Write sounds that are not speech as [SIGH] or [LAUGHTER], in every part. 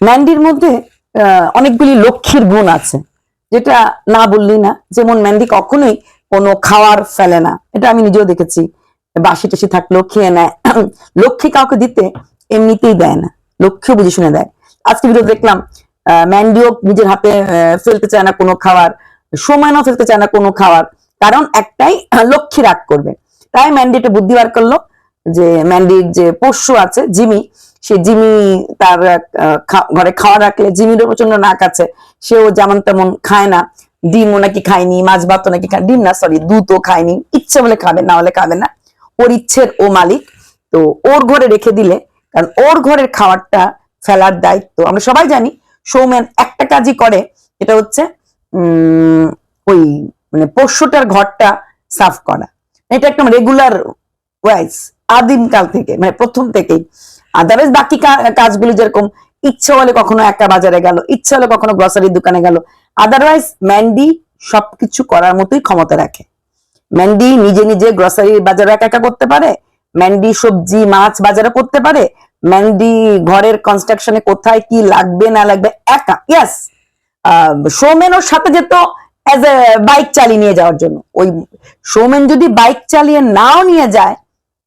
ম্যান্ডির মধ্যে অনেকগুলি লক্ষ্মীর গুণ আছে। যেটা না বললি না, যেমন ম্যান্ডি কখনোই কোনো খাওয়ার ফেলে না। এটা আমি নিজেও দেখেছি। বাসি টাসি থাকলেও খেয়ে নেয়। [CLEARS THROAT] লক্ষ্মী কাউকে দিতে এমনিতেই দেয় না। লক্ষ্মীও বুঝে শুনে দেয়। আজকে ভিডিও দেখলাম ম্যান্ডিও নিজের হাতে ফেলতে চায় না কোনো খাবার সময়ও ফেলতে চায় না কোনো খাবার কারণ একটাই [CLEARS THROAT] লক্ষ্মী রাগ করবে। তাই ম্যান্ডি একটা বুদ্ধি বার করল যে ম্যান্ডির যে পোষ্য আছে, জিমি সে জিমি তার ঘরে খাওয়া রাখলে জিমিরও প্রচণ্ড নাক আছে। সেও যেমন তেমন খায় না। ডিমও নাকি খায়নি, মাছ ভাত নাকি খায়, ডিম না সরি দুধও খায়নি। ইচ্ছে বলে খাবে, না হলে খাবে না। ওর ইচ্ছের ও মালিক। তো ওর ঘরে রেখে দিলে, কারণ ওর ঘরের খাবারটা ফেলার দায়িত্ব। আমরা সবাই জানি সৌমেন একটা কাজই করে এটা হচ্ছে, উম, ওই মানে পোষ্যটার ঘরটা সাফ করা। এটা একদম রেগুলার ওয়াইজ আদিমকাল থেকে মানে প্রথম থেকেই। আদারওয়াইজ বাকি কাজগুলি যেরকম ইচ্ছে হলে কখনো একা বাজারে গেল, ইচ্ছে হলে কখনো গ্রসারির দোকানে গেল। আদারওয়াইজ ম্যান্ডি সবকিছু করার মতোই ক্ষমতা রাখে। ম্যান্ডি নিজে নিজে গ্রসারি বাজারে একা একা করতে পারে ম্যান্ডি সবজি, মাছ বাজারে করতে পারে ম্যান্ডি ঘরের কনস্ট্রাকশনে কোথায় কি লাগবে, না লাগবে, একা। ইয়াস সৌমেন ওর সাথে যেত অ্যাজ এ বাইক চালিয়ে নিয়ে যাওয়ার জন্য। ওই সৌমেন যদি বাইক চালিয়ে নাও নিয়ে যায়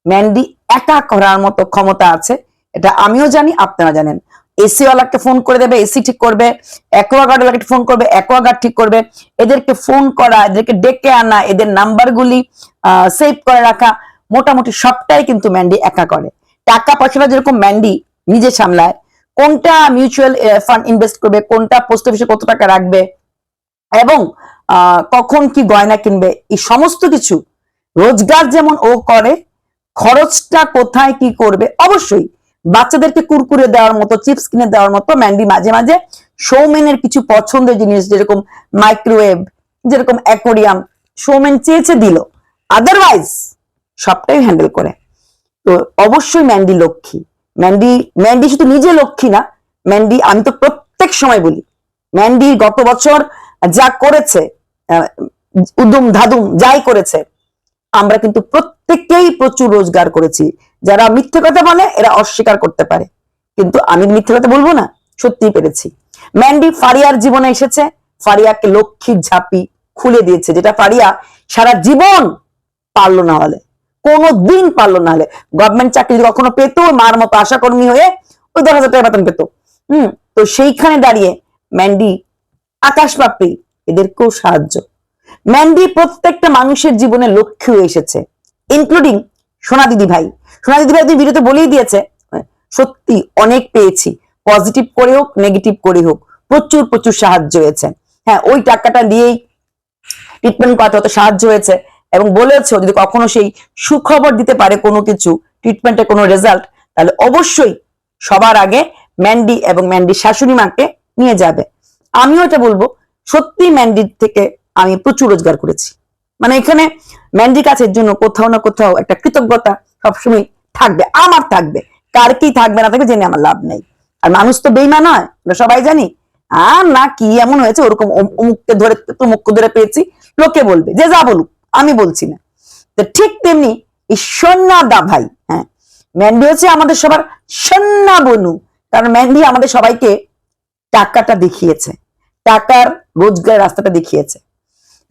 ম্যান্ডি একা করার মতো ক্ষমতা আছে। এটা আমিও জানি, আপনারা জানেন। এসি ওয়ালাকে ফোন করে দেবে, এসি ঠিক করবে অ্যাকোয়াগার্ড ওয়ালাকে ফোন করবে অ্যাকোয়াগার্ড ঠিক করবে। এদেরকে ফোন করা, এদেরকে ডেকে আনা, এদের নাম্বারগুলি সেভ করে রাখা, মোটামুটি সবটাই কিন্তু ম্যান্ডি একা করে। টাকা পয়সাটা যেরকম ম্যান্ডি নিজে সামলায়, কোনটা মিউচুয়াল ফান্ড ইনভেস্ট করবে, কোনটা পোস্ট অফিসে কত টাকা রাখবে, এবং কখন কি গয়না কিনবে, এই সমস্ত কিছু রোজগার যেমন ও করে, খরচটা কোথায় কি করবে, অবশ্যই বাচ্চাদেরকে কুরকুরে দেওয়ার মতো চিপস কিনে দেওয়ার মতো, ম্যান্ডি মাঝে মাঝে সৌমেনের কিছু পছন্দের জিনিস, যেরকম মাইক্রোওয়েভ যেরকম অ্যাকোরিয়াম সৌমেন চেয়েছে দিল। আদারওয়াইজ সবটাই হ্যান্ডেল করে। তো অবশ্যই ম্যান্ডি লক্ষ্মী। ম্যান্ডি ম্যান্ডি শুধু নিজে লক্ষ্মী না, ম্যান্ডি, আমি তো প্রত্যেক সময় বলি, ম্যান্ডি গত বছর যা করেছে উদুম ধাদুম যাই করেছে আমরা কিন্তু প্রত্যেকেই প্রচুর রোজগার করেছি। যারা মিথ্যে কথা বলে, এরা অস্বীকার করতে পারে। কিন্তু আমি মিথ্যে কথা বলব না সত্যি পেরেছি। ম্যান্ডি ফারিয়ার জীবনে এসেছে, ফারিয়াকে লক্ষ্মীর ঝাঁপি খুলে দিয়েছে, যেটা ফারিয়া সারা জীবন পারল না হলে কোনো দিন পারল না হলে। গভর্নমেন্ট চাকরি কখনো পেতো, মার মতো আশাকর্মী হয়ে ওই দশ হাজার টাকা বেতন পেতো। হম, তো সেইখানে দাঁড়িয়ে ম্যান্ডি আকাশ পাপড়ি, এদেরকেও সাহায্য। ম্যান্ডি প্রত্যেকটা মানুষের জীবনে লক্ষ্য এসেছে ইনক্লুডিং সোনা দিদি ভাই। সোনা দিদি ভাই তুমি ভিডিওতে বলেই দিয়েছে, সত্যি অনেক পেয়েছি পজিটিভ করে হোক নেগেটিভ করে হোক, প্রচুর প্রচুর সাহায্য হয়েছে। হ্যাঁ ওই টাকাটা দিয়েই ট্রিটমেন্ট করাতে হতে সাহায্য হয়েছে এবং বলেছ, যদি কখনো সেই সুখবর দিতে পারে কোনো কিছু ট্রিটমেন্টের কোনো রেজাল্ট তাহলে অবশ্যই সবার আগে ম্যান্ডি এবং ম্যান্ডি শাশুড়ি মাকে নিয়ে যাবে। আমিও এটা বলব সত্যি ম্যান্ডির থেকে আমি প্রচুর রোজগার করেছি। মানে এখানে ম্যান্ডির কাছের জন্য কোথাও না কোথাও একটা কৃতজ্ঞতা সবসময় থাকবে, আমার থাকবে। কার কি থাকবে না থাকবে জেনে আমার লাভ নেই। আর মানুষ তো বেইমান হয়, আমরা সবাই জানি। আর না কি এমন হয়েছে, ওরকম অমুককে ধরে তমুককে ধরে পেয়েছি, লোকে বলবে, যে যা বলুক, আমি বলছি না। তো ঠিক তেমনি এই সন্না দা ভাই হ্যাঁ ম্যান্ডি হচ্ছে আমাদের সবার সন্না বনু। কারণ ম্যান্ডি আমাদের সবাইকে টাকাটা দেখিয়েছে, টাকার রোজগারের রাস্তাটা দেখিয়েছে।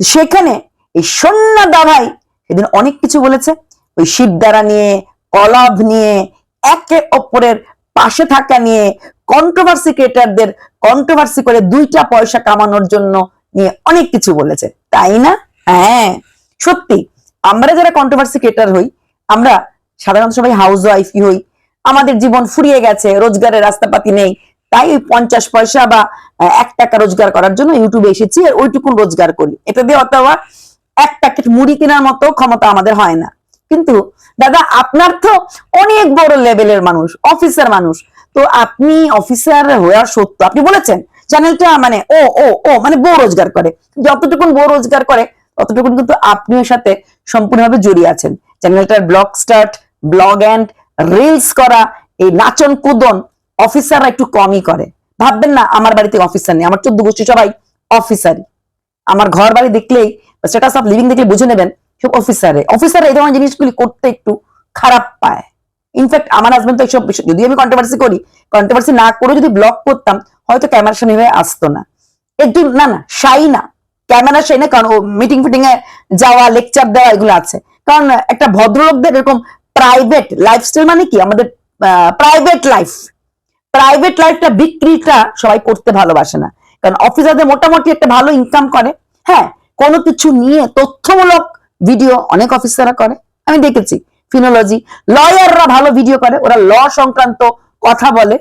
সেখানে এই সন্না দা ভাই সেদিন অনেক কিছু বলেছে। ওই শিবদারা নিয়ে, কলাভ নিয়ে, একে অপরের পাশে থাকা নিয়ে কন্ট্রোভার্সি ক্রিয়েটারদের কন্ট্রোভার্সি করে দুইটা পয়সা কামানোর জন্য নিয়ে অনেক কিছু বলেছে। তাই না? হ্যাঁ সত্যি। আমরা যারা কন্ট্রোভার্সি ক্রিয়েটার হই, আমরা সাধারণত সবাই হাউস ওয়াইফই হই। আমাদের জীবন ফুরিয়ে গেছে, রোজগারের রাস্তাপাতি নেই তাই ওই পঞ্চাশ পয়সা বা এক টাকা রোজগার করার জন্য ইউটিউবে এসেছি আর ওইটুকুন রোজগার করি। এটা দিয়ে অথবা এক প্যাকেট মুড়ি কেনার মতো ক্ষমতা আমাদের হয় না। কিন্তু, দাদা, আপনার তো অনেক বড় লেভেলের মানুষ, অফিসার মানুষ। তো আপনি অফিসার হওয়ার সত্য, আপনি বলেছেন, চ্যানেলটা মানে ও ও ও মানে বউ রোজগার করে। যতটুকুন বউ রোজগার করে, ততটুকুন কিন্তু আপনিও সাথে সম্পূর্ণভাবে জড়িয়ে আছেন। চ্যানেলটার blog start, blog and reels করা, এই নাচন কুদন অফিসাররা একটু কমই করে। ভাববেন না, আমার বাড়িতে অফিসার নেই, আমার চোদ্দ গোষ্ঠী সবাই অফিসারই আমার ঘর বাড়ি দেখলেই স্ট্যাটাস অফ লিভিং দেখলে বুঝে নেবেন, সব অফিসারে অফিসার এই ধরনের জিনিসগুলি করতে একটু খারাপ পায়। ইনফ্যাক্ট আমার হাজবেন্ড তো এইসব বিষয়- যদি আমি কন্ট্রোভার্সি করি কন্ট্রোভার্সি না করে যদি ব্লগ করতাম, হয়তো ক্যামেরার সামনে হয়ে আসতো না। একটু না না শাই না। ক্যামেরা শাই না, কারণ ও মিটিং ফিটিং এ যাওয়া লেকচার দেওয়া, এগুলো আছে। কারণ একটা ভদ্রলোকদের এরকম প্রাইভেট লাইফস্টাইল মানে কি? আমাদের প্রাইভেট লাইফ প্রাইভেট লাইফটা বিক্রিটা সবাই করতে ভালোবাসে না। কারণ অফিসারদের মোটামুটি একটা ভালো ইনকাম করে। হ্যাঁ কোনো কিছু নিয়ে তথ্যমূলক ভিডিও অনেক অফিসাররা করে। আমি দেখেছি ফিনোলজি লয়াররা ভালো ভিডিও করে। ওরা ল সংক্রান্ত কথা বলে।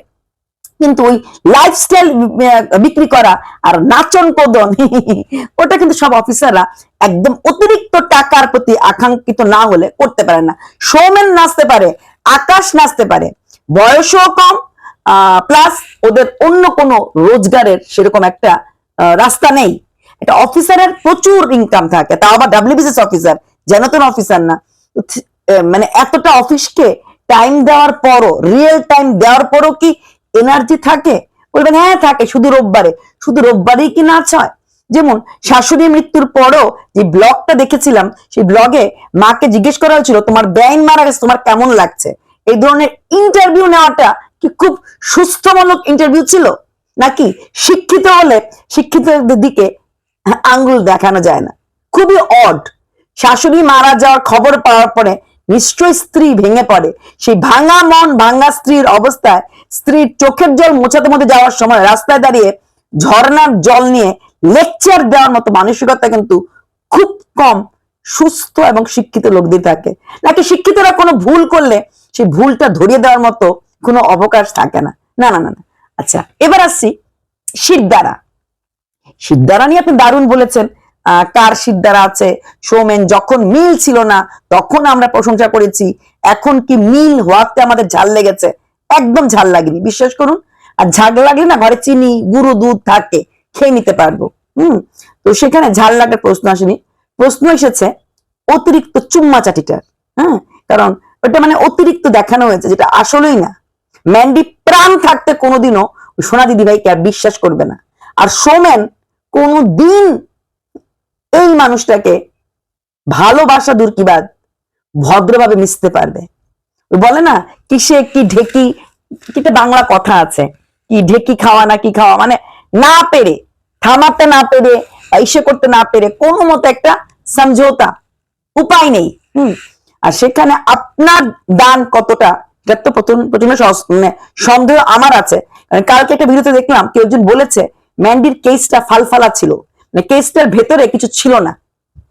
কিন্তু ওই লাইফস্টাইল বিক্রি করা আর নাচন কোদন, [LAUGHS] ওটা কিন্তু সব অফিসাররা একদম অতিরিক্ত টাকার প্রতি আকাঙ্ক্ষিত না হলে করতে পারে না। সৌমেন নাচতে পারে, আকাশ নাচতে পারে। বয়সও কম প্লাস ওদের অন্য কোনো রোজগারের সেরকম একটা রাস্তা নেই। একটা অফিসারের প্রচুর ইনকাম থাকে, তাও আবার ডাব্লিউবিসিএস অফিসার যেন তেন অফিসার না মানে এতটা অফিসকে টাইম দেওয়ার পরও রিয়েল টাইম দেওয়ার পরও কি এনার্জি থাকে? বলবেন হ্যাঁ থাকে, শুধু রোববারে। শুধু রোববারেই কি নাচ হয় যেমন, শাশুড়ি মৃত্যুর পরও যে ব্লগটা দেখেছিলাম, সেই ব্লগে মাকে জিজ্ঞেস করা হয়েছিল, তোমার ব্যাইন মারা গেছে, তোমার কেমন লাগছে? এই ধরনের ইন্টারভিউ নেওয়াটা কি খুব সুস্থমূলক ইন্টারভিউ ছিল? নাকি শিক্ষিত হলে শিক্ষিতদের দিকে আঙ্গুল দেখানো যায় না? খুবই অড শাশুড়ি মারা যাওয়ার খবর পাওয়ার পরে নিশ্চয় স্ত্রী ভেঙে পড়ে। সেই ভাঙা মন, ভাঙা স্ত্রীর অবস্থায় স্ত্রীর চোখের জল মোছাতে মধ্যে যাওয়ার সময় রাস্তায় দাঁড়িয়ে ঝর্ণার জল নিয়ে লেকচার দেওয়ার মতো মানসিকতা কিন্তু খুব কম সুস্থ এবং শিক্ষিত লোকদের থাকে। নাকি শিক্ষিতরা কোনো ভুল করলে সেই ভুলটা ধরিয়ে দেওয়ার মতো কোনো অবকাশ থাকে না। না না না আচ্ছা এবার আসছি সিদ্ধারা সিদ্ধারা নিয়ে আপনি দারুণ বলেছেন। কার সিদ্ধারা আছে? সৌমেন যখন মিল ছিল না, তখন আমরা প্রশংসা করেছি। এখন কি মিল হওয়াতে আমাদের ঝাল লেগেছে? একদম ঝাল লাগেনি, বিশ্বাস করুন। আর ঝাল লাগলে না ঘরে চিনি, গুঁড়ো দুধ থাকে, খেয়ে নিতে পারব। হুম? তো সেখানে ঝাল লাগার প্রশ্ন আসেনি। প্রশ্ন এসেছে অতিরিক্ত চুম্মা চাটিটার হ্যাঁ? কারণ ওটা মানে অতিরিক্ত দেখানো হয়েছে, যেটা আসলেই না। ম্যান্ডি প্রাণ থাকতে কোনোদিনও সোনা দিদি ভাইকে আর বিশ্বাস করবে না। আর সোমেন কোনোদিন এই মানুষটাকে ভালোবাসা দূর কি বাদ ভদ্রভাবে মিশতে পারবে। বলে না, কিসে কি ঢেকি কিটা বাংলা কথা আছে? কি ঢেকি খাওয়া না কি খাওয়া? মানে না পেরে, থামাতে না পেরে বা ইসে করতে না পেরে কোনো মতো একটা সমঝোতা, উপায় নেই। হুম, আর সেখানে আপনার দান কতটা এটা তো প্রথম- প্রথমে মানে সন্দেহ আমার আছে। কারণ কালকে একটা ভিডিওতে দেখলাম কেউ একজন বলেছে, ম্যান্ডির কেসটা ফালফালা ছিল। মানে কেসটার ভেতরে কিছু ছিল না।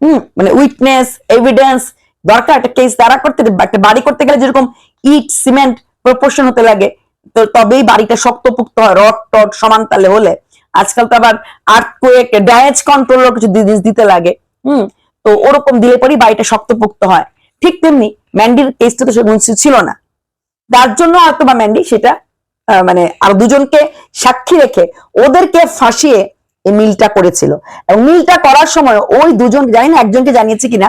হুম মানে উইটনেস এভিডেন্স দরকার একটা কেস দাঁড়া করতে একটা বাড়ি করতে গেলে যেরকম ইট, সিমেন্ট প্রপোর্শন হতে লাগে, তো তবেই বাড়িটা শক্তপুক্ত হয়, রড টড সমান তালে হলে। আজকাল তো আবার আর্থকুয়েক ড্যামেজ কন্ট্রোল কিছু জিনিস দিতে লাগে। হুম, তো ওরকম দিলে পরেই বাড়িটা শক্তপুক্ত হয়। ঠিক তেমনি ম্যান্ডির কেসটা তো সেরকম ছিল না। তার জন্য হয়তো বা ম্যান্ডি সেটা মানে আর দুজনকে সাক্ষী রেখে ওদেরকে ফাঁসিয়ে এই মিলটা করেছিল। এবং মিলটা করার সময় ওই দুজন জানি না একজনকে জানিয়েছে কিনা,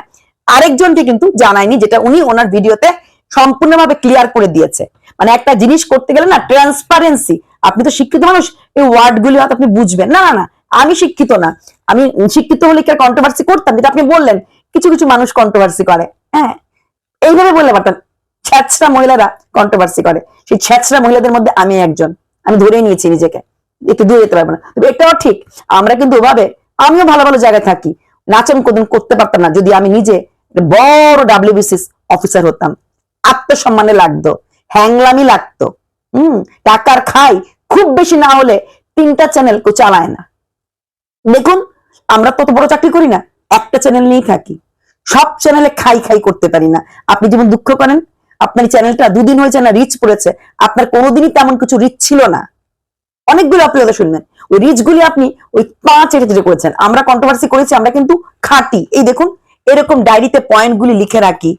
আরেকজনকে কিন্তু জানায়নি, যেটা উনি ওনার ভিডিওতে সম্পূর্ণভাবে ক্লিয়ার করে দিয়েছে। মানে একটা জিনিস করতে গেলে না ট্রান্সপারেন্সি আপনি তো শিক্ষিত মানুষ, এই ওয়ার্ড গুলি হয়তো আপনি বুঝবেন। না না না, আমি শিক্ষিত না। আমি শিক্ষিত হলে কি আর কন্ট্রোভার্সি করতাম? যেটা আপনি বললেন, কিছু কিছু মানুষ কন্ট্রোভার্সি করে। হ্যাঁ এইভাবে বললে পারতাম ছ্যাচরা মহিলারা কন্ট্রোভার্সি করে। সেই ছ্যাচরা মহিলাদের মধ্যে আমি একজন। আমি ধরে নিয়েছি নিজেকে। একটু দূরে যেতে পারব না। তবে এটাও ঠিক, আমরা কিন্তু ওভাবে, আমিও ভালো ভালো জায়গায় থাকি। নাচন কোনদিন করতে পারতাম না। যদি আমি নিজে বড় ডাব্লিউবিসিএস অফিসার হতাম। আত্মসম্মানে লাগতো, হ্যাংলামি লাগতো। হম, টাকার খাই। খুব বেশি না হলে তিনটা চ্যানেল কেউ চালায় না। দেখুন, আমরা তত বড় চাকরি করি না। একটা চ্যানেল নিয়েই থাকি। সব চ্যানেলে খাই খাই করতে পারি না। আপনি যেমন দুঃখ করেন আপনার চ্যানেলটা দুদিন হয়েছে না রিচ পড়েছে আপনার কোনোদিনই তেমন কিছু রিচ ছিল না। অনেকগুলো আপনি কথা শুনবেন। ওই রিচ গুলি আপনি ওই পাঁচ এটা যেটা করেছেন। আমরা কন্ট্রোভার্সি করেছি, আমরা কিন্তু খাঁটি। এই দেখুন, এরকম ডায়েরিতে পয়েন্ট গুলি লিখে রাখি।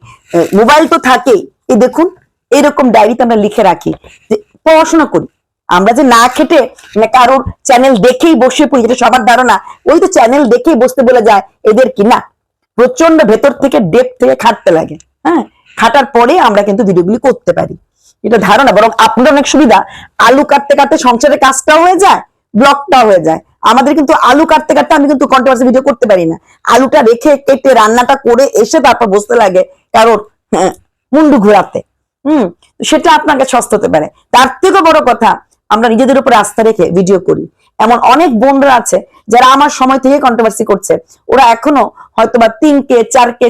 মোবাইল তো থাকেই। এই দেখুন, এরকম ডায়েরিতে আমরা লিখে রাখি। যে পড়াশোনা করি। আমরা যে না খেটে না কারোর চ্যানেল দেখেই বসে পড়ি যেটা সবার ধারণা। ওই তো চ্যানেল দেখেই বসতে বলে যায়, এদের কি না? প্রচণ্ড ভেতর থেকে ডেপ থেকে খাটতে লাগে। হ্যাঁ? খাটার পরে আমরা কিন্তু ভিডিওগুলি করতে পারি। এটা ধারণা বরং আপনার অনেক সুবিধা আলু কাটতে কাটতে সংসারের কাজটাও হয়ে যায় ব্লগটাও হয়ে যায়। আমাদের কিন্তু আলু কাটতে কাটতে আমি কিন্তু কন্ট্রোভার্সি ভিডিও করতে পারি না। আলুটা রেখে কেটে রান্নাটা করে এসে তারপর বসতে লাগে কারণ হ্যাঁ, মুন্ডু ঘোরাতে। হুম সেটা আপনার কাছে সস্তা হতে পারে। তার থেকে বড় কথা আমরা নিজেদের উপরে আস্থা রেখে ভিডিও করি। এমন অনেক বোনরা আছে যারা আমার সময় থেকে কন্ট্রোভার্সি করছে। ওরা এখনও হয়তো বা তিন কে চার কে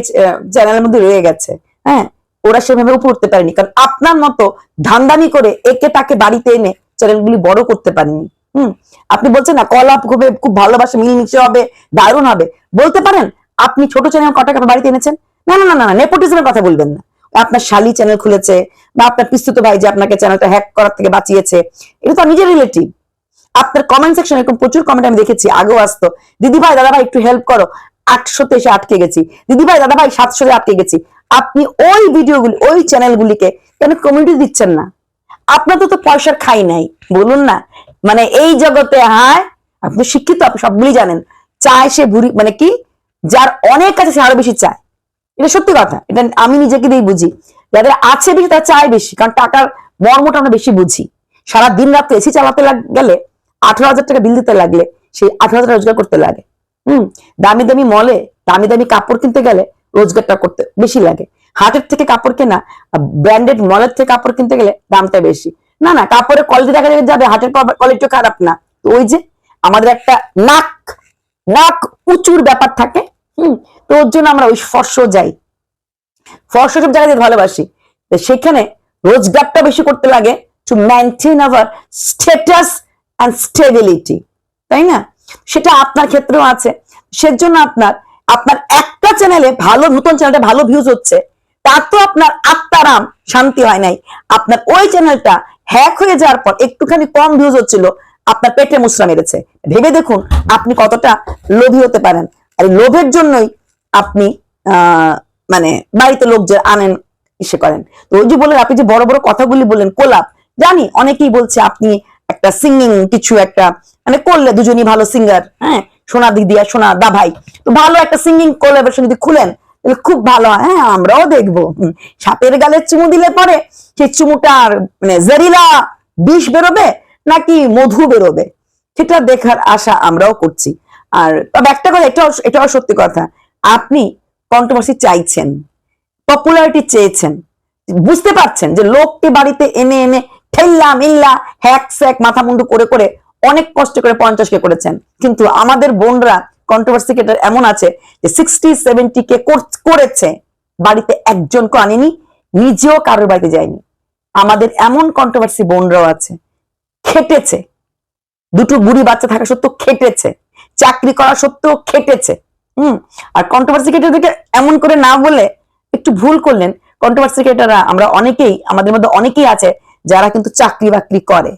চ্যানেলের মধ্যে রয়ে গেছে। হ্যাঁ ওরা সেভাবে উপরে উঠতে পারেনি। কারণ আপনার মতো ধান্দানি করে একে তাকে বাড়িতে এনে চ্যানেলগুলি বড় করতে পারেনি। হুম, আপনি বলছেন না কলাপ হবে খুব ভালোবাসা, মিলমিশে হবে, দারুণ হবে। বলতে পারেন, আপনি ছোট চ্যানেল কটাকে আপনার বাড়িতে এনেছেন? না না না না নেপোটিজমের কথা বলবেন না। আপনার শালি চ্যানেল খুলেছে, বা আপনার পিস্তুত ভাই যে আপনাকে চ্যানেলটা হ্যাক করার থেকে বাঁচিয়েছে, এটা তো নিজের রিলেটিভ আপনার কমেন্ট সেকশন এরকম প্রচুর কমেন্ট আমি দেখেছি, আগেও আসতো। দিদি ভাই, দাদা ভাই, একটু হেল্প করো। আটশোতে এসে আটকে গেছি। দিদি ভাই, দাদা ভাই সাতশোতে আটকে গেছি। আপনি ওই ভিডিওগুলি ওই চ্যানেলগুলিকে কেন কমিউনিটি দিচ্ছেন না? আপনার তো তো পয়সার খাই নাই, বলুন না। মানে এই জগতে, হায়, আপনি শিক্ষিত, আপনি সবগুলি জানেন। চায় সে ভুরি মানে কি? যার অনেক আছে, সে আরও বেশি চায়। এটা সত্যি কথা। এটা আমি নিজেকে দিয়ে বুঝি। যাদের আছে বেশি, তারা চায় বেশি। কারণ টাকার মর্মটা আমরা বেশি বুঝি। সারা দিন রাত এসি চালাতে গেলে আঠারো হাজার টাকা বিল দিতে লাগলে, সেই আঠারো হাজার রোজগার করতে লাগে। হুম? দামি দামি মলে দামি দামি কাপড় কিনতে গেলে রোজগারটা করতে বেশি লাগে। হাটের থেকে কাপড় কেনা ব্র্যান্ডেড মলের থেকে কাপড় কিনতে গেলে দামটা বেশি। না না, কাপড়ের কোয়ালিটি দেখা যাবে, হাটের কোয়ালিটি খারাপ না। তো ওই যে আমাদের একটা নাক নাক উঁচুর ব্যাপার থাকে, হুম? তো ওর জন্য আমরা ওই ফর্স যাই। ফর্স সব জায়গায় ভালোবাসি। সেখানে রোজগারটা বেশি করতে লাগে to maintain our status and stability তাই না? সেটা আপনার ক্ষেত্রেও আছে। সেজন্য আপনার আপনার একটা চ্যানেলে ভালো, নতুন চ্যানেলটা ভালো ভিউজ হচ্ছে, তার তো আপনার আত্মারাম শান্তি হয় নাই। আপনার ওই চ্যানেলটা হ্যাক হয়ে যাওয়ার পর একটুখানি কম ভিউজ হচ্ছিল, আপনার পেটে মুসরা মেরেছে। ভেবে দেখুন আপনি কতটা লোভী হতে পারেন। আর লোভের জন্যই আপনি মানে বাড়িতে লোক যে আনেন, ইসে করেন। তো ওই যে বললেন, আপনি যে বড় বড় কথাগুলি বললেন, কোলাপ, জানি অনেকেই বলছে আপনি একটা সিঙ্গিং কিছু একটা মানে করলে দুজনই ভালো সিঙ্গার হ্যাঁ? সোনা দিদি আর সোনা দা ভাই তো ভালো একটা সিঙ্গিং কোলাবেশন যদি খুলেন খুব ভালো হয় হ্যাঁ? আমরাও দেখব। সাপের গালে চুমু দিলে পরে সেই চুমুটার মানে জেরিলা বিষ বেরোবে নাকি মধু বেরোবে? সেটা দেখার আশা আমরাও করছি। আর তবে একটা কথা, এটাও এটাও সত্যি কথা, আপনি কন্ট্রোভার্সি চাইছেন পপুলারিটি চেয়েছেন, বুঝতে পারছেন যে লোককে বাড়িতে এনে এনে ঠেল্লা মিল্লা হ্যাক, স্যাক মাথা মুন্ডু করে করে অনেক কষ্ট করে পঞ্চাশ কে করেছেন। কিন্তু আমাদের বোনরা কন্ট্রোভার্সি কেটার এমন আছে যে সিক্সটি সেভেন্টি কে করেছে। বাড়িতে একজনকে আনেনি, নিজেও কারোর বাড়িতে যায়নি। আমাদের এমন কন্ট্রোভার্সি বোনরাও আছে, খেটেছে। দুটো বুড়ি বাচ্চা থাকা সত্ত্বেও খেটেছে। চাকরি করা সত্ত্বেও খেটেছে। হুম, আর কন্ট্রোভার্সি ক্রিয়েটারদেরকে এমন করে না বলে একটু ভুল করলেন। কন্ট্রোভার্সি ক্রিয়েটাররা আমরা অনেকেই, আমাদের মধ্যে অনেকেই আছে যারা কিন্তু চাকরি বাকরি করে।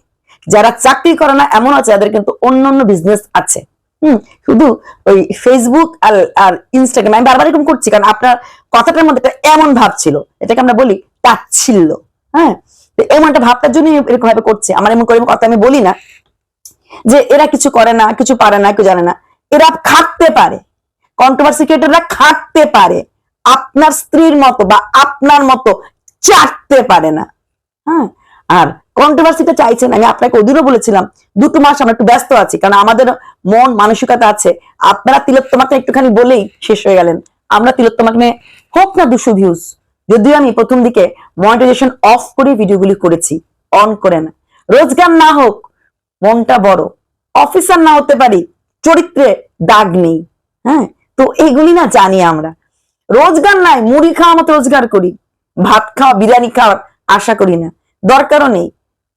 যারা চাকরি করে না, এমন আছে যাদের কিন্তু অন্য অন্য বিজনেস আছে। হুম, শুধু ওই ফেসবুক আর আর ইনস্টাগ্রাম আমি বারবার এরকম করছি, কারণ আপনার কথাটার মধ্যে এমন ভাব ছিল, এটাকে আমরা বলি তাচ্ছিল্য। হ্যাঁ এমন একটা ভাবটার জন্য এরকম ভাবে করছে। আমার এমন করে কথা আমি বলি না, যে এরা কিছু করে না, কিছু পারে না, কেউ জানে না। এরা খাটতে পারে। কন্ট্রোভার্সি ক্রিয়েটররা খাটতে পারে। আপনার স্ত্রীর মতো বা আপনার মতো চাটতে পারে না। হ্যাঁ আর কন্ট্রোভার্সিটা চাইছেন, আমি আপনাকে ওদিনও বলেছিলাম, দুটো মাস আমরা একটু ব্যস্ত আছি, কারণ আমাদের মন মানসিকতা আছে। আপনারা তিলোত্তমাকে একটুখানি বলেই শেষ হয়ে গেলেন। আমরা তিলোত্তমাকে নিয়ে হোক না দুশো ভিউজ যদিও আমি প্রথম দিকে মনিটাইজেশন অফ করে ভিডিওগুলি করেছি অন করে না রোজগার না হোক, মনটা বড়। অফিসার না হতে পারি, চরিত্রে দাগ নেই হ্যাঁ? তো এইগুলি না জানি আমরা। রোজগার নাই, মুড়ি খাওয়া মতো রোজগার করি, ভাত খাওয়া, বিরিয়ানি খাওয়ার আশা করি না। দরকারও নেই।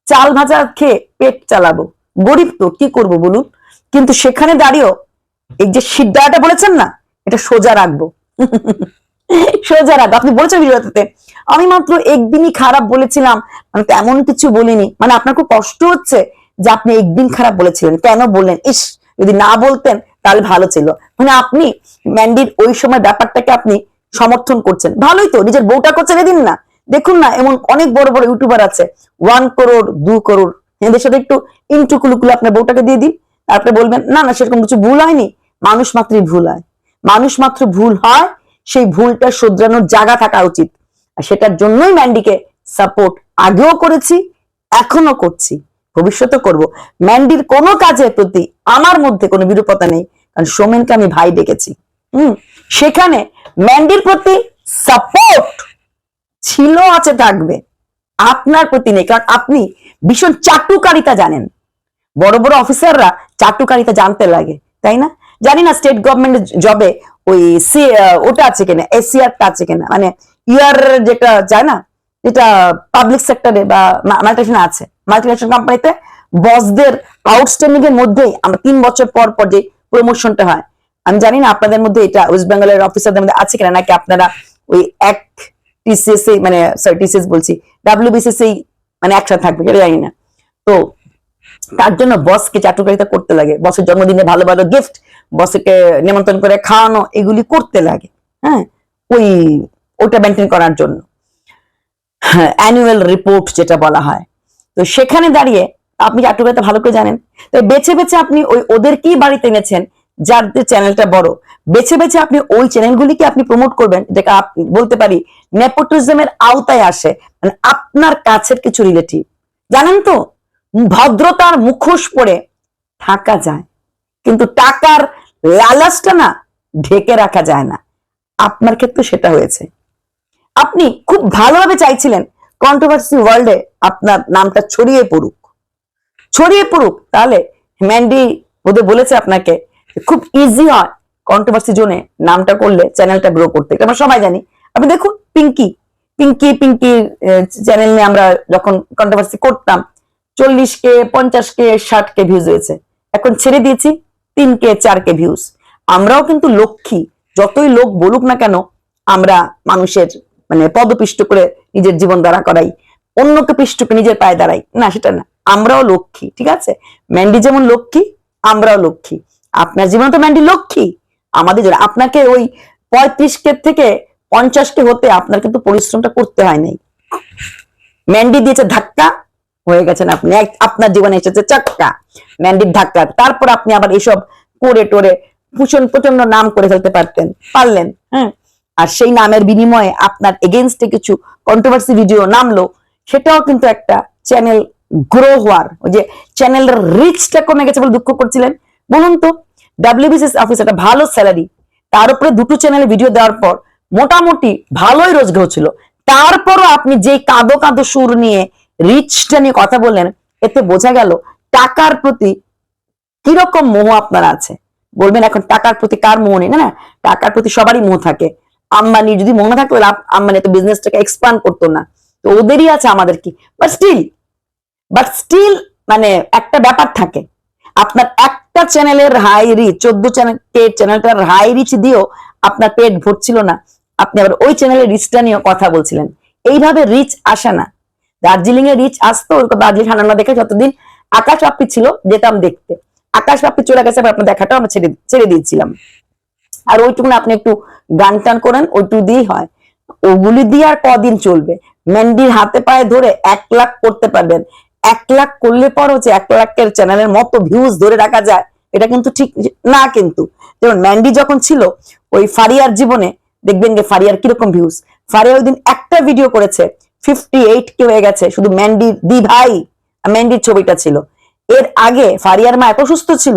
চাল ভাজা খেয়ে পেট চালাবো। গরিব তো, কি করব বলুন? কিন্তু সেখানে দাঁড়িয়েও এই যে সিদ্ধাটা বলেছেন না, এটা সোজা রাখব। সোজা রাখব। আপনি বলেছেন ভিডিওতে আমি মাত্র একদিনই খারাপ বলেছিলাম, আমি তেমন কিছু বলিনি। মানে আপনার খুব কষ্ট হচ্ছে যে আপনি একদিন খারাপ বলেছিলেন। কেন বললেন? ইস, যদি না বলতেন তাহলে ভালো ছিল। মানে আপনি, ম্যান্ডির ওই সময় ব্যাপারটাকে আপনি সমর্থন করছেন। ভালোই তো, নিজের বউটা করছেন এদিন না। দেখুন না, এমন অনেক বড় বড় ইউটিউবার আছে। ওয়ান করোড়, দু করোড়। এদের সাথে একটু ইন্টু কুলুকুলু আপনার বউটাকে দিয়ে দিন। তারপরে বলবেন, না না, সেরকম কিছু ভুল হয়নি। মানুষ মাত্রই ভুল হয়। মানুষ মাত্র ভুল হয়, সেই ভুলটা শুধরানোর জায়গা থাকা উচিত। আর সেটার জন্যই ম্যান্ডিকে সাপোর্ট আগেও করেছি এখনও করছি। ভবিষ্যতে করব। ম্যান্ডির কোনো কাজের প্রতি আমার মধ্যে কোনো বিরূপতা নেই, কারণ সোমেনকে আমি ভাই ডেকেছি। হম, সেখানে ম্যান্ডির প্রতি সাপোর্ট ছিল, আছে, থাকবে। আপনার প্রতি নেই, কারণ আপনি ভীষণ চাটুকারিতা জানেন। বড় বড় অফিসাররা চাটুকারিতা জানতে লাগে, তাই না? জানি না স্টেট গভর্নমেন্ট জবে ওই সি- ওটা আছে কিনা, এসিআরটা আছে কিনা মানে ইয়ার যেটা যায় না, যেটা পাবলিক সেক্টরে বা মাল্টিনেশন আছে। মাল্টিনেশনাল কোম্পানিতে বসদের আউটস্ট্যান্ডিং এর মধ্যেই আমরা তিন বছর পর পর যে প্রমোশনটা হয়। আমি জানি না আপনাদের মধ্যে এটা ওয়েস্ট বেঙ্গলের অফিসারদের মধ্যে আছে কিনা, নাকি আপনারা ওই এক টিসিএসসি মানে সরি টিসিএস বলছি। ডাব্লিউবিসিসি মানে একসাথে থাকবে সেটা জানি না। তো, তার জন্য বসকে চাটুকারিতা করতে লাগে। বসের জন্মদিনে ভালো ভালো গিফট বসকে নিমন্ত্রণ করে খাওয়ানো, এগুলি করতে লাগে। হ্যাঁ? ওই, ওটা মেনটেন করার জন্য। অ্যানুয়াল রিপোর্ট যেটা বলা হয়। তো সেখানে দাঁড়িয়ে, আপনি চাটুকারিতা ভালো করে জানেন। তাই বেছে বেছে আপনি ওই ওদেরকেই বাড়িতে এনেছেন যাদের চ্যানেলটা বড়, বেছে বেছে আপনি ওই চ্যানেলগুলিকে আপনি প্রমোট করবেন যেটা বলতে পারি, নেপোটিজমের আওতায় আসে মানে আপনার কাছের কিছু রিলেটিভ জানেন তো, ভদ্রতার মুখোশ পরে থাকা যায়, কিন্তু টাকার লালাসটা না ঢেকে রাখা যায় না। আপনার ক্ষেত্রে সেটা হয়েছে। আপনি খুব ভালোভাবে চাইছিলেন কন্ট্রোভার্সি ওয়ার্ল্ডে আপনার নামটা ছড়িয়ে পড়ুক। ছড়িয়ে পড়ুক, তাহলে ম্যান্ডি ওদের বলেছে আপনাকে খুব ইজি হয় কন্ট্রোভার্সি জোনে নামটা করলে চ্যানেলটা গ্রো করতে। আমরা সবাই জানি। আপনি দেখুন পিঙ্কি পিঙ্কি পিঙ্কি চ্যানেল নিয়ে আমরা যখন কন্ট্রোভার্সি করতাম চল্লিশ কে পঞ্চাশ কে ষাট কে ভিউজ হয়েছে। এখন ছেড়ে দিয়েছি তিন কে চার কে ভিউজ আমরাও কিন্তু লক্ষ্মী। যতই লোক বলুক না কেন, আমরা মানুষের মানে পদপিষ্ট করে নিজের জীবন দাঁড়া করাই। অন্যকে পিষ্ট করে নিজের পায়ে দাঁড়াই। না, সেটা না। আমরাও লক্ষ্মী, ঠিক আছে? ম্যান্ডি যেমন লক্ষ্মী, আমরাও লক্ষ্মী। আপনার জীবন তো ম্যান্ডি লক্ষ্মী। আমাদের জন্য আপনাকে ওই পঁয়ত্রিশ কে থেকে পঞ্চাশ কে হতে আপনার কিন্তু পরিশ্রমটা করতে হয় নাই। ম্যান্ডি দিয়েছে ধাক্কা, হয়ে গেছেন আপনি। আপনার জীবনে এসেছে চাক্কা। ম্যান্ডির ধাক্কা। তারপর আপনি আবার এসব করে টোরে ভূষণ প্রচণ্ড নাম করে ফেলতে পারতেন। পারলেন হ্যাঁ? আর সেই নামের বিনিময়ে আপনার এগেনস্টে কিছু কন্ট্রোভার্সি ভিডিও নামলো, সেটাও কিন্তু একটা চ্যানেল গ্রো হওয়ার, ওই যে চ্যানেলের রিচটা কমে গেছে বলে দুঃখ করছিলেন। বলুন তো ডাব্লিউবিসিএস অফিস একটা ভালো স্যালারি তার উপরে দুটো চ্যানেলে ভিডিও দেওয়ার পর মোটামুটি ভালোই রোজগার হচ্ছিল। তারপরও আপনি যে কাঁদো কাঁদো সুর নিয়ে, রিচটা নিয়ে কথা বললেন, এতে বোঝা গেল টাকার প্রতি কীরকম মোহ আপনার আছে। বলবেন এখন টাকার প্রতি কার মোহ নেই? না টাকার প্রতি সবারই মোহ থাকে। আম্বানি যদি মোহ না থাকতো আম্বানি তো বিজনেসটাকে এক্সপান্ড করতো না। তো ওদেরই আছে আমাদের কি? বাট স্টিল বাট স্টিল মানে একটা ব্যাপার থাকে। আপনার একটা চ্যানেলের হাই রিচ চোদ্দ চ্যানেল চ্যানেলটার হাই রিচ দিয়েও আপনার পেট ভরছিল না। আপনি আবার ওই চ্যানেলের রিচটা নিয়ে কথা বলছিলেন। এইভাবে রিচ আসে না। দার্জিলিং এ রিচ আসতো দার্জিলিং ঠান্ডা দেখে যতদিন আকাশ পাপ্পি ছিল, যেতাম দেখতে। আকাশ পাপ্পি চলে গেছে আপনার দেখাটাও আমরা ছেড়ে ছেড়ে দিয়েছিলাম। আর ওইটুকু আপনি একটু গান টান করেন ওইটুকু দিয়েই হয়। ওগুলি দিয়ে আর কদিন চলবে? ম্যান্ডির হাতে পায়ে ধরে এক লাখ করতে পারবেন। এক লাখ করলে পর হচ্ছে এক লাখের চ্যানেলের মতো ভিউজ ধরে রাখা যায়, এটা কিন্তু ঠিক না কিন্তু। যেমন ম্যান্ডি যখন ছিল, ওই ফারিয়ার জীবনে দেখবেন যে ফারিয়ার কীরকম ভিউজ ফারিয়া ওই দিন একটা ভিডিও করেছে ফিফটি এইট কে হয়ে গেছে, শুধু ম্যান্ডি দি ভাই ম্যান্ডির ছবিটা ছিল। এর আগে ফারিয়ার মা এত সুস্থ ছিল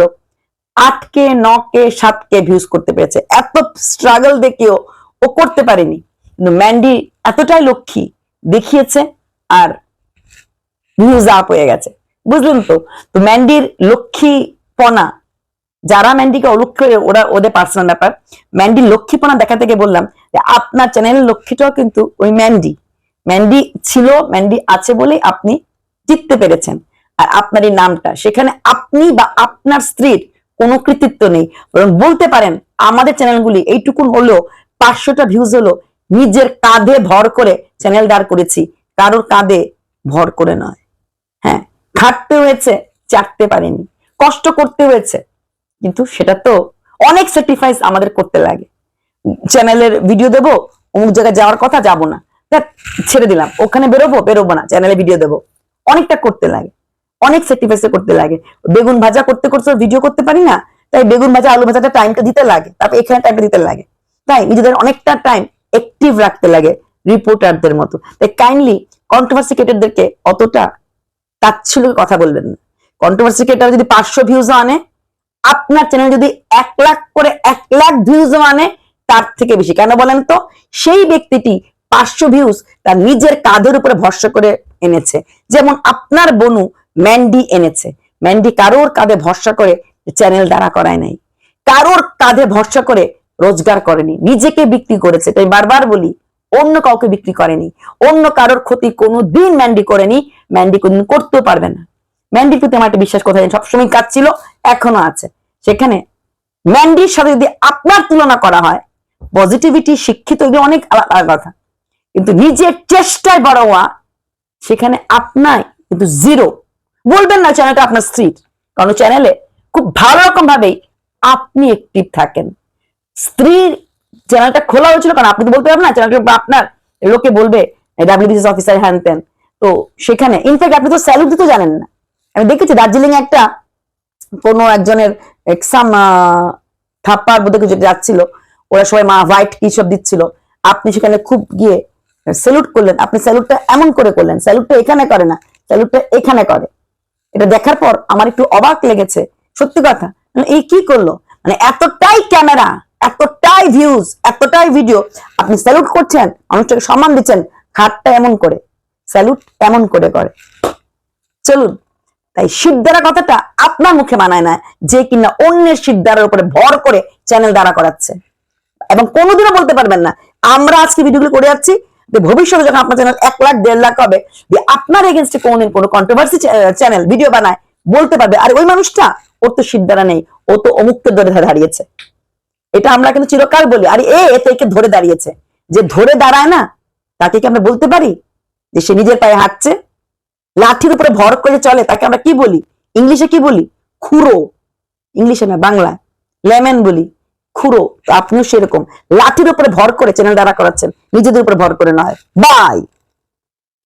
আট কে ন কে সাত কে ভিউজ করতে পেরেছে। এত স্ট্রাগল দেখিও ও করতে পারেনি। কিন্তু ম্যান্ডি এতটাই লক্ষ্মী দেখিয়েছে, আর ভিউজ আপ হয়ে গেছে। বুঝলেন তো? তো ম্যান্ডির লক্ষ্মীপনা, যারা ম্যান্ডিকে অলক্ষ ওরা ওদের পার্সোনাল ব্যাপার। ম্যান্ডির লক্ষ্মীপনা দেখা থেকে বললাম যে, আপনার চ্যানেলের লক্ষ্মীটাও কিন্তু ওই ম্যান্ডি ম্যান্ডি ছিল ম্যান্ডি আছে বলেই আপনি জিততে পেরেছেন। আর আপনার এই নামটা, সেখানে আপনি বা আপনার স্ত্রীর কোনো কৃতিত্ব নেই। বরং বলতে পারেন, আমাদের চ্যানেলগুলি এইটুকুন হলো পাঁচশোটা ভিউজ হলো নিজের কাঁধে ভর করে চ্যানেল দাঁড় করেছি। কারোর কাঁধে ভর করে নয়। হ্যাঁ খাটতে হয়েছে, চাটতে পারিনি, কষ্ট করতে হয়েছে। কিন্তু সেটা তো অনেক স্যাক্রিফাইস আমাদের করতে লাগে। চ্যানেলের ভিডিও দেবো, অমুক জায়গায় যাওয়ার কথা যাব না। ছেড়ে দিলাম, ওখানে বেরোবো বেরোবো না, চ্যানেলে ভিডিও দেবো। অনেকটা করতে লাগে, অনেক স্যাক্রিফাইস করতে লাগে। বেগুন ভাজা করতে করতে ভিডিও করতে পারি না, তাই বেগুন ভাজা, আলু ভাজাটা টাইমটা দিতে লাগে, তারপর এখানে টাইমটা দিতে লাগে। তাই নিজেদের অনেকটা টাইম অ্যাক্টিভ রাখতে লাগে রিপোর্টারদের মতো। তাই কাইন্ডলি কন্ট্রোভার্সি ক্রিয়েটরদেরকে অতটা তাচ্ছিল্য কথা বলবেন না। কন্ট্রোভার্সি ক্রিয়েটার যদি পাঁচশো ভিউজ আনে, আপনার চ্যানেল যদি এক লাখ করে এক লাখ ভিউজ আনে, তার থেকে বেশি। কেন বলেন তো? সেই ব্যক্তিটি পাঁচশো ভিউজ তার নিজের কাঁধের উপরে ভরসা করে এনেছে। যেমন আপনার বনু ম্যান্ডি এনেছে। ম্যান্ডি কারোর কাঁধে ভরসা করে চ্যানেল দ্বারা করায় নাই। কারোর কাঁধে ভরসা করে রোজগার করেনি। নিজেকে বিক্রি করেছে। তাই বারবার বলি অন্য কাউকে বিক্রি করেনি, অন্য কারোর ক্ষতি কোনো দিন ম্যান্ডি করেনি ম্যান্ডি কোনদিন করতেও পারবে না। ম্যান্ডির প্রতি আমার একটা বিশ্বাস, কোথায় সবসময় কাজ ছিল, এখনও আছে। সেখানে ম্যান্ডির সাথে যদি আপনার তুলনা করা হয় পজিটিভিটি শিক্ষিত এগুলো অনেক আলাদা কথা। কিন্তু নিজের চেষ্টায় বড় হওয়া, সেখানে আপনার কিন্তু জিরো বলবেন না চ্যানেলটা আপনার স্ত্রীর কারণ চ্যানেলে খুব ভালো রকম ভাবেই আপনি অ্যাক্টিভ থাকেন। স্ত্রীর চ্যানেলটা খোলা হয়েছিল, কারণ আপনি তো বলতে পারবেন না, চ্যানেলটা আপনার লোকে বলবে ডাব্লিউবিসিএস অফিসার হ্যান তো সেখানে ইনফ্যাক্ট আপনি তো স্যালুট দিতে জানেন না। আমি দেখেছি দার্জিলিং একটা কোনো একজনের এক্সাম থাপ্পার বোধ কিছু যাচ্ছিল, ওরা সবাই মা হোয়াইট কি সব দিচ্ছিল। আপনি সেখানে খুব গিয়ে স্যালুট করলেন, আপনি স্যালুটটা এমন করে করলেন স্যালুটটা এখানে করে না স্যালুটটা এখানে করে। এটা দেখার পর আমার একটু অবাক লেগেছে, সত্যি কথা। মানে এই কি করল? মানে এতটাই ক্যামেরা এতটাই ভিউজ এতটাই ভিডিও আপনি স্যালুট করছেন মানুষটাকে সম্মান দিচ্ছেন, হাতটা এমন করে স্যালুট এমন করে করে। চলুন, তাই শিবদারা কথাটা আপনার মুখে মানায় না, যে কিনা অন্যের শিবদারার উপরে ভর করে চ্যানেল দাঁড়া করাচ্ছে। এবং কোনোদিনও বলতে পারবেন না, আমরা আজকে ভিডিওগুলো করে যাচ্ছি, যে ভবিষ্যতে যখন আপনার চ্যানেল এক লাখ, দেড় লাখ হবে, যে আপনার এগেনস্টে কোনোদিন কোনো কন্ট্রোভার্সি চ্যানেল ভিডিও বানায়, বলতে পারবে, আর ওই মানুষটা, ওর তো শিবদারা নেই, ও তো অমুককে ধরে দাঁড়িয়েছে এটা আমরা কিন্তু চিরকাল বলি। আরে এ এতে ধরে দাঁড়িয়েছে। যে ধরে দাঁড়ায় না, তাকে কি আমরা বলতে পারি? যে সে নিজের পায়ে হাঁটছে, লাঠির উপরে ভর করে চলে, তাকে আমরা কি বলি? ইংলিশে কি বলি? খুঁড়ো। ইংলিশে না, বাংলায়। লেমেন বলি, খুঁড়ো। আপনিও সেরকম। লাঠির উপরে ভর করে চ্যানেল দাঁড়া করাচ্ছেন, নিজেদের উপরে ভর করে নয়। বাই!